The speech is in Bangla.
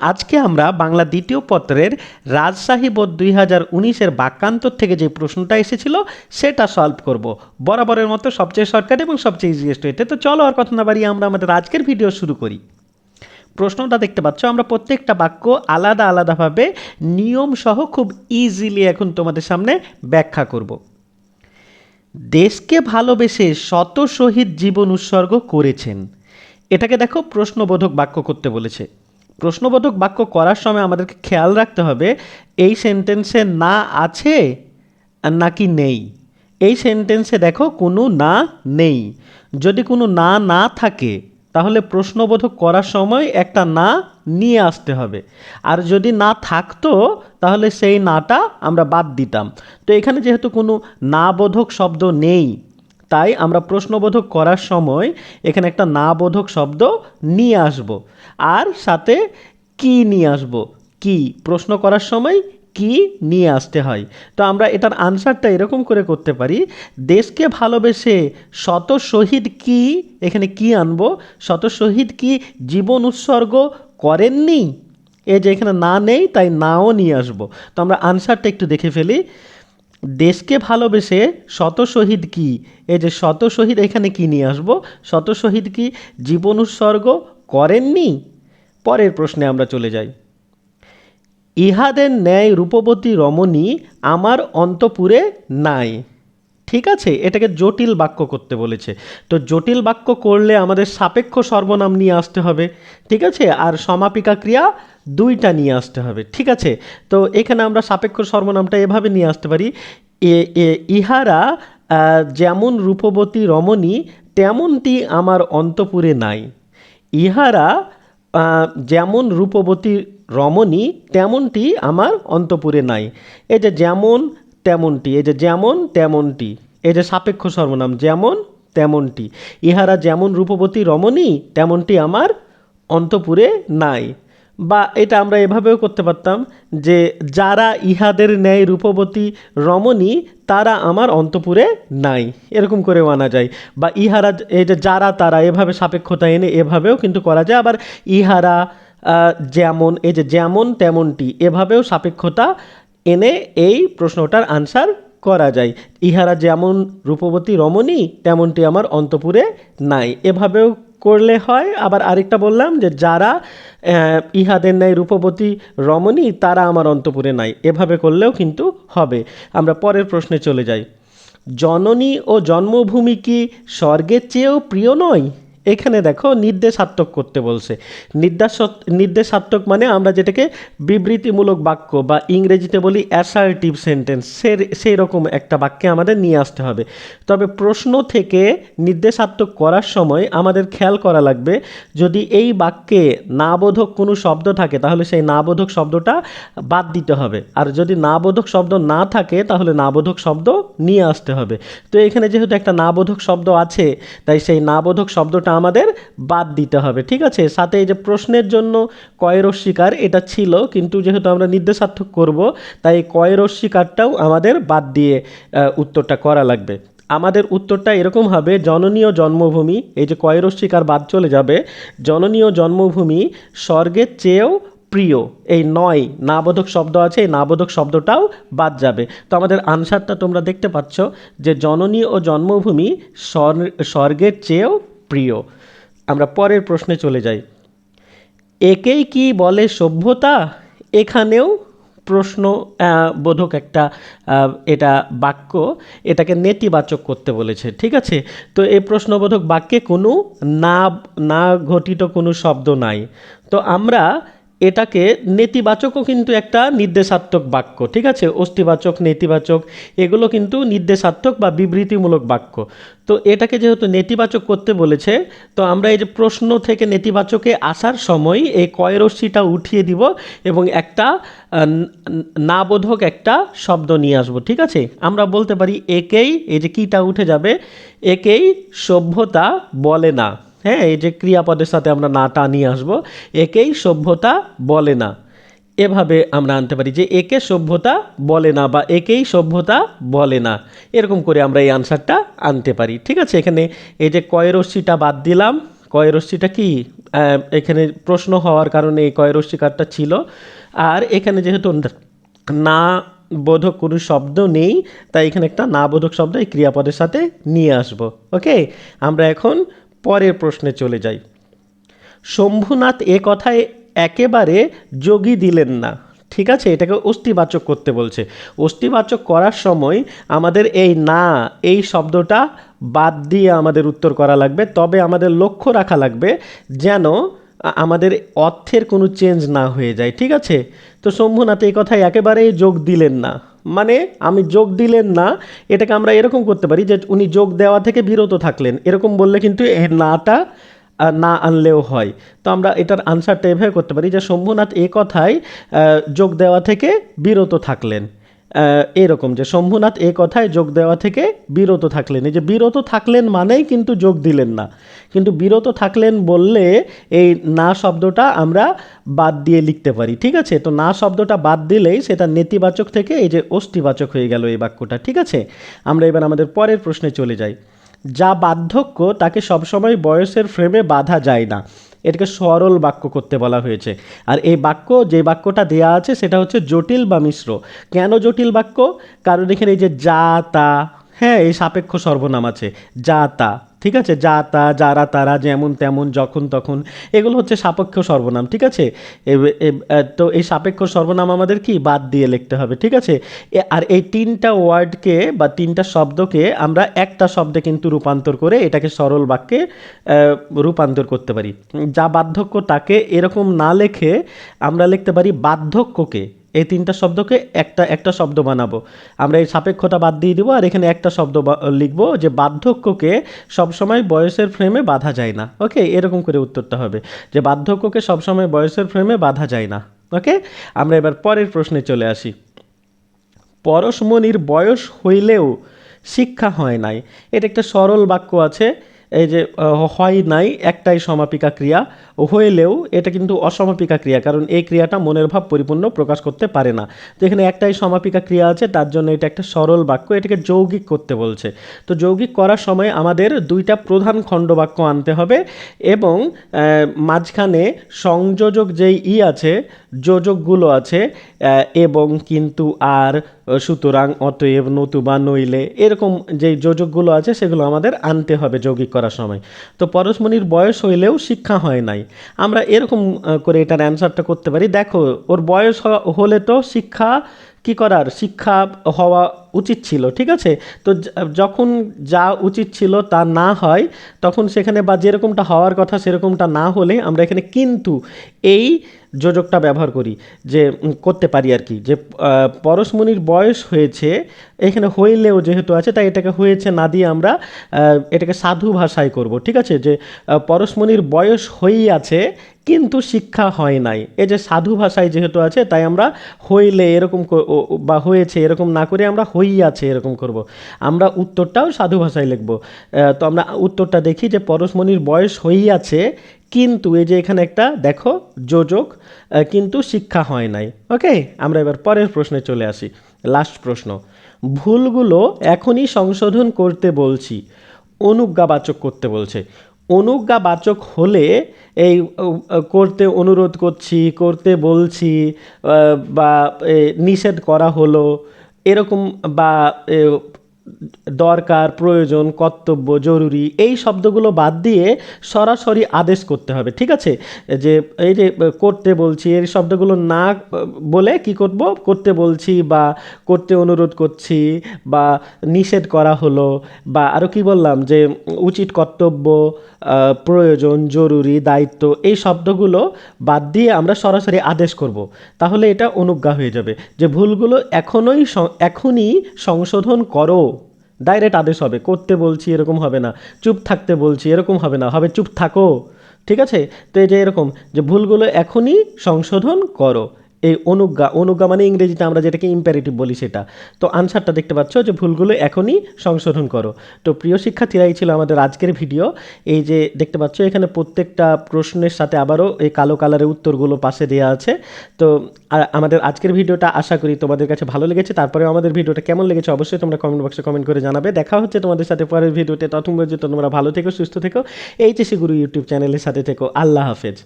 আজকে আমরা বাংলা দ্বিতীয় পত্রের রাজশাহী বোধ দুই হাজার উনিশের বাক্যান্তর থেকে যে প্রশ্নটা এসেছিল, সেটা সলভ করব। বরাবরের মতো সবচেয়ে শর্টকাট এবং সবচেয়ে ইজিয়েস্ট হইতে। তো চলো আর কথা না বাড়িয়ে আমরা আমাদের আজকের ভিডিও শুরু করি। প্রশ্নটা দেখতে পাচ্ছ, আমরা প্রত্যেকটা বাক্য আলাদা আলাদাভাবে নিয়ম সহ খুব ইজিলি এখন তোমাদের সামনে ব্যাখ্যা করব। দেশকে ভালোবেসে শত শহীদ জীবন উৎসর্গ করেছেন। এটাকে দেখো প্রশ্নবোধক বাক্য করতে বলেছে। প্রশ্নবোধক বাক্য করার সময় আমাদেরকে খেয়াল রাখতে হবে, এই সেন্টেন্সে না আছে নাকি নেই। এই সেন্টেন্সে দেখো কোনো না নেই। যদি কোনো না না থাকে, তাহলে প্রশ্নবোধক করার সময় একটা না নিয়ে আসতে হবে। আর যদি না থাকতো, তাহলে সেই নাটা আমরা বাদ দিতাম। তো এখানে যেহেতু কোনো না বোধক শব্দ নেই তাই আমরা প্রশ্নবোধক করার সময় এখানে একটা না বোধক শব্দ নিয়ে আসব। আর সাথে কি নিয়ে আসব? কি? প্রশ্ন করার সময় কি নিয়ে আসতে হয়। তো আমরা এটার আনসারটা এরকম করে করতে পারি, দেশকে ভালোবেসে শত শহীদ কি, এখানে কি আনব? শত শহীদ কি জীবন উৎসর্গ করেননি? এই যে এখানে না নেই, তাই নাও নিয়ে আসব। তো আমরা আনসারটা একটু দেখে ফেলি। দেশকে ভালোবেসে শত শহীদ কি? এই যে শত শহীদ এখানে কি নিয়ে আসব? শত শহীদ কি জীবন উৎসর্গ করেননি? পরের প্রশ্নে আমরা চলে যাই। ইহাদের ন্যায় রূপবতী রমণী আমার অন্তপুরে নাই। ঠিক আছে, এটাকে জটিল বাক্য করতে বলেছে। তো জটিল বাক্য করলে আমাদের সাপেক্ষ সর্বনাম নিয়ে আসতে হবে। ঠিক আছে, আর সমাপিকা ক্রিয়া দুইটা নিয়ে আসতে হবে, ঠিক আছে? তো এখানে আমরা সাপেক্ষ সর্বনামটা এভাবে নিয়ে আসতে পারি। এ ইহারা যেমন রূপবতী রমণী, তেমনটি আমার অন্তপুরে নাই। ইহারা যেমন রূপবতী রমণী, তেমনটি আমার অন্তপুরে নাই। এই যে যেমন, তেমনটি, এই যে যেমন, তেমনটি, এই যে সাপেক্ষ সর্বনাম, যেমন, তেমনটি। ইহারা যেমন রূপবতী রমণী, তেমনটি আমার অন্তপুরে নাই। বা এটা আমরা এভাবেও করতে পারতাম যে যারা ইহাদের ন্যায় রূপবতী রমণী, তারা আমার অন্তপুরে নাই। এরকম করেও আনা যায়। বা ইহারা এই যে যারা তারা, এভাবে সাপেক্ষতা এনে এভাবেও কিন্তু করা যায়। আবার ইহারা যেমন, এই যে যেমন তেমনটি, এভাবেও সাপেক্ষতা এনে এই প্রশ্নটার আনসার করা যায়। ইহারা যেমন রূপবতী রমণী, তেমনটি আমার অন্তপুরে নাই। এভাবেও করলে হয়। আবার আরেকটা বললাম যে, যারা ইহাদের ন্যায় রূপবতী রমণী, তারা আমার অন্তপুরে নাই। এভাবে করলেও কিন্তু হবে। আমরা পরের প্রশ্নে চলে যাই। জননী ও জন্মভূমি কি স্বর্গের চেয়েও প্রিয় নয়? এখানে দেখো নির্দেশাত্মক করতে বলছে। নির্দেশ নির্দেশাত্মক মানে আমরা যেটাকে বিবৃতিমূলক বাক্য বা ইংরেজিতে বলি অ্যাসার্টিভ সেন্টেন্স সে সেই রকম একটা বাক্যে আমাদের নিয়ে আসতে হবে। তবে প্রশ্ন থেকে নির্দেশাত্মক করার সময় আমাদের খেয়াল করা লাগবে, যদি এই বাক্যে নাবোধক কোনো শব্দ থাকে, তাহলে সেই নাবোধক শব্দটা বাদ দিতে হবে। আর যদি নাবোধক শব্দ না থাকে, তাহলে নাবোধক শব্দ নিয়ে আসতে হবে। তো এখানে যেহেতু একটা নাবোধক শব্দ আছে, তাই সেই নাবোধক শব্দটা আমাদের বাদ দিতে হবে, ঠিক আছে? সাথে এই যে প্রশ্নের জন্য কয়রস্বীকার এটা ছিল, কিন্তু যেহেতু আমরা নির্দেশার্থক করব, তাই কয়রস্বীকারটাও আমাদের বাদ দিয়ে উত্তরটা করা লাগবে। আমাদের উত্তরটা এরকম হবে, জননীয় জন্মভূমি, এই যে কয়রস্বীকার বাদ চলে যাবে, জননীয় জন্মভূমি স্বর্গের চেয়েও প্রিয়, এই নয়, নাবোধক শব্দ আছে, এই নাবোধক শব্দটাও বাদ যাবে। তো আমাদের আনসারটা তোমরা দেখতে পাচ্ছ যে জননী ও জন্মভূমি স্বর- স্বর্গের চেয়েও প্রিয়। আমরা পরের প্রশ্নে চলে যাই। একেই কি বলে সভ্যতা? এখানেও প্রশ্ন বোধক একটা এটা বাক্য, এটাকে নেতিবাচক করতে বলেছে, ঠিক আছে? তো এই প্রশ্নবোধক বাক্যে কোনো না না ঘটিত কোনো শব্দ নাই। তো আমরা এটাকে নেতিবাচকও কিন্তু একটা নির্দেশাত্মক বাক্য, ঠিক আছে? অস্থিবাচক, নেতিবাচক, এগুলো কিন্তু নির্দেশাত্মক বা বিবৃতিমূলক বাক্য। তো এটাকে যেহেতু নেতিবাচক করতে বলেছে, তো আমরা এই যে প্রশ্ন থেকে নেতিবাচকে আসার সময় এই কয়রশ্মিটা উঠিয়ে দিব এবং একটা নাবোধক একটা শব্দ নিয়ে আসব, ঠিক আছে? আমরা বলতে পারি, একেই, এই যে কীটা উঠে যাবে, একেই সভ্যতা বলে না। হ্যাঁ এই যে ক্রিয়াপদের সাথে আমরা নাটা নিয়ে আসব, একেই সভ্যতা বলে না। এভাবে আমরা আনতে পারি যে একে সভ্যতা বলে না বা একেই সভ্যতা বলে না। এরকম করে আমরা এই আনসারটা আনতে পারি। ঠিক আছে, এখানে এই যে কয়রশ্মিটা বাদ দিলাম কয়রশ্মিটা কি? এখানে প্রশ্ন হওয়ার কারণে এই কয়রশ্মি কার্ডটা ছিল। আর এখানে যেহেতু না বোধক কোনো শব্দ নেই, তাই এখানে একটা না বোধক শব্দ এই ক্রিয়াপদের সাথে নিয়ে আসব। ওকে আমরা এখন পরের প্রশ্নে চলে যাই। শম্ভুনাথ এ কথায় একেবারে যোগী দিলেন না। ঠিক আছে? এটাকে অস্থিবাচক করতে বলছে। অস্থিবাচক করার সময় আমাদের এই না, এই শব্দটা বাদ দিয়ে আমাদের উত্তর করা লাগবে। তবে আমাদের লক্ষ্য রাখা লাগবে যেন আমাদের অর্থের কোনো চেঞ্জ না হয়ে যায়। ঠিক আছে? তো শম্ভুনাথ এই কথায় একেবারেই যোগ দিলেন না। মানে আমি যোগ দিলেন না, এটাকে আমরা এরকম করতে পারি যে উনি যোগ দেওয়া থেকে বিরত থাকলেন। এরকম বললে কিন্তু এর নাটা না আনলেও হয়। তো আমরা এটার আনসারটা এভাবে করতে পারি যে শম্ভুনাথ এ কথায় যোগ দেওয়া থেকে বিরত থাকলেন। এরকম যে শম্ভুনাথ এ কথায় যোগ দেওয়া থেকে বিরত থাকলেন। এই যে বিরত থাকলেন মানেই কিন্তু যোগ দিলেন না। কিন্তু বিরত থাকলেন বললে এই না শব্দটা আমরা বাদ দিয়ে লিখতে পারি, ঠিক আছে? তো না শব্দটা বাদ দিলেই সেটা নেতিবাচক থেকে এই যে অষ্টিবাচক হয়ে গেল এই বাক্যটা, ঠিক আছে? আমরা এবার আমাদের পরের প্রশ্নে চলে যাই। যা বার্ধক্য তাকে সবসময় বয়সের ফ্রেমে বাঁধা যায় না। এটাকে সরল বাক্য করতে বলা হয়েছে। আর এই বাক্য, যে বাক্যটা দেয়া আছে, সেটা হচ্ছে জটিল বা মিশ্র। কেন জটিল বাক্য? কারণ এখানে এই যে যা, তা হ্যাঁ এই সাপেক্ষ সর্বনাম আছে। যা, তা। ঠিক আছে? যা, তা, যারা, তারা, যেমন, তেমন, যখন, তখন। এগুলো হচ্ছে সাপেক্ষ সর্বনাম, ঠিক আছে? তো এই সাপেক্ষ সর্বনাম আমাদের কি? বাদ দিয়ে লিখতে হবে, ঠিক আছে? আর এই তিনটা ওয়ার্ডকে বা তিনটা শব্দকে আমরা একটা শব্দে কিন্তু রূপান্তর করে এটাকে সরল বাক্যে রূপান্তর করতে পারি। যা বার্ধক্য, তাকে এরকম না লেখে আমরা লিখতে পারি বার্ধক্যকে। এই তিনটা শব্দকে একটা একটা শব্দ বানাবো। আমরা এই সাপেক্ষতা বাদ দিয়ে দিব আর এখানে একটা শব্দ লিখব যে বার্ধক্যকে সবসময় বয়সের ফ্রেমে বাঁধা যায় না। ওকে এরকম করে উত্তরটা হবে। যে বার্ধক্যকে সবসময় বয়সের ফ্রেমে বাঁধা যায় না। ওকে আমরা এবার পরের প্রশ্নে চলে আসি। পরশমণির বয়স হইলেও শিক্ষা হয় নাই। এটা একটা সরল বাক্য আছে। এই যে হয় নাই একটাই সমাপিকা ক্রিয়া, হইলেও এটা কিন্তু অসমাপিকা ক্রিয়া, কারণ এই ক্রিয়াটা মনের ভাব পরিপূর্ণ প্রকাশ করতে পারে না। তো এখানে একটাই সমাপিকা ক্রিয়া আছে, তার জন্য এটা একটা সরল বাক্য, এটাকে যৌগিক করতে বলছে। তো যৌগিক করার সময় আমাদের দুইটা প্রধান খণ্ডবাক্য আনতে হবে এবং মাঝখানে সংযোজক যেই ই আছে, যোজকগুলো আছে এবং কিন্তু আর সুতরাং অতএব নতুবা নইলে এরকম যেই যোজকগুলো আছে সেগুলো আমাদের আনতে হবে যৌগিক করার সময়। তো পরশমণির বয়স হইলেও শিক্ষা হয় নাই। আমরা এরকম করে এটার অ্যান্সারটা করতে পারি। দেখো, ওর বয়স হলে তো শিক্ষা কি করার? শিক্ষা হওয়া উচিত ছিল, ঠিক আছে? তো যখন যা উচিত ছিল তা না হয়, তখন সেখানে বা যেরকমটা হওয়ার কথা সেরকমটা না হলে আমরা এখানে কিন্তু এই যোজকটা ব্যবহার করি, যে করতে পারি আর কি। যে পরশমণির বয়স হয়েছে, এখানে হইলেও যেহেতু আছে, তাই এটাকে হয়েছে না দিয়ে আমরা এটাকে সাধু ভাষায় করব, ঠিক আছে? যে পরশমণির বয়স হইয়াছে কিন্তু শিক্ষা হয় নাই। এই যে সাধু ভাষায় যেহেতু আছে, তাই আমরা হইলে এরকম বা হয়েছে এরকম না করে আমরা হইয়াছে এরকম করব। আমরা উত্তরটাও সাধু ভাষায় লিখব। তো আমরা উত্তরটা দেখি যে পরশমণির বয়স হইয়াছে, কিন্তু এই যে এখানে একটা, দেখো, যোজক কিন্তু শিক্ষা হয় নাই। ওকে? আমরা এবার পরের প্রশ্নে চলে আসি। লাস্ট প্রশ্ন। ভুলগুলো এখনই সংশোধন করতে বলছি, অনুজ্ঞাবাচক করতে বলছে। অনুজ্ঞাবাচক হলে এই করতে অনুরোধ করছি, করতে বলছি বা নিষেধ করা হলো, এরকম বা দরকার, প্রয়োজন, কর্তব্য, জরুরি, এই শব্দগুলো বাদ দিয়ে সরাসরি আদেশ করতে হবে, ঠিক আছে? যে, এই যে করতে বলছি, এই শব্দগুলো না বলে কি করব? করতে বলছি বা করতে অনুরোধ করছি বা নিষেধ করা হলো, বা আরও কি বললাম যে, উচিত কর্তব্য প্রয়োজন, জরুরি, দায়িত্ব, এই শব্দগুলো বাদ দিয়ে আমরা সরাসরি আদেশ করব। তাহলে এটা অনুজ্ঞা হয়ে যাবে যে ভুলগুলো এখনই এখনই সংশোধন করো। ডাইরেক্ট আদেশ হবে, করতে বলছি এরকম হবে না, চুপ থাকতে বলছি এরকম হবে না, হবে চুপ থাকো। ঠিক আছে? তো যে এরকম, যে ভুলগুলো এখনই সংশোধন করো। এই অনুজ্ঞা অনুজ্ঞা মানে ইংরেজিতে আমরা যেটাকে ইম্পারেটিভ বলি সেটা। তো আনসারটা দেখতে পাচ্ছ যে ভুলগুলো এখনই সংশোধন করো। তো প্রিয় শিক্ষার্থীরা এই ছিল আমাদের আজকের ভিডিও এই যে দেখতে পাচ্ছ এখানে প্রত্যেকটা প্রশ্নের সাথে আবারও এই কালো কালারের উত্তরগুলো পাশে দেওয়া আছে। তো আমাদের আজকের ভিডিওটা আশা করি তোমাদের কাছে ভালো লেগেছে। তারপরে আমাদের ভিডিওটা কেমন লেগেছে অবশ্যই তোমরা কমেন্ট বক্সে কমেন্ট করে জানাবে। দেখা হচ্ছে তোমাদের সাথে পরের ভিডিওতে তখন পর্যন্ত তোমরা ভালো থেকো, সুস্থ থেকো। এইচএসি গুরু ইউটিউব চ্যানেলের সাথে থেকো। আল্লাহ হাফেজ।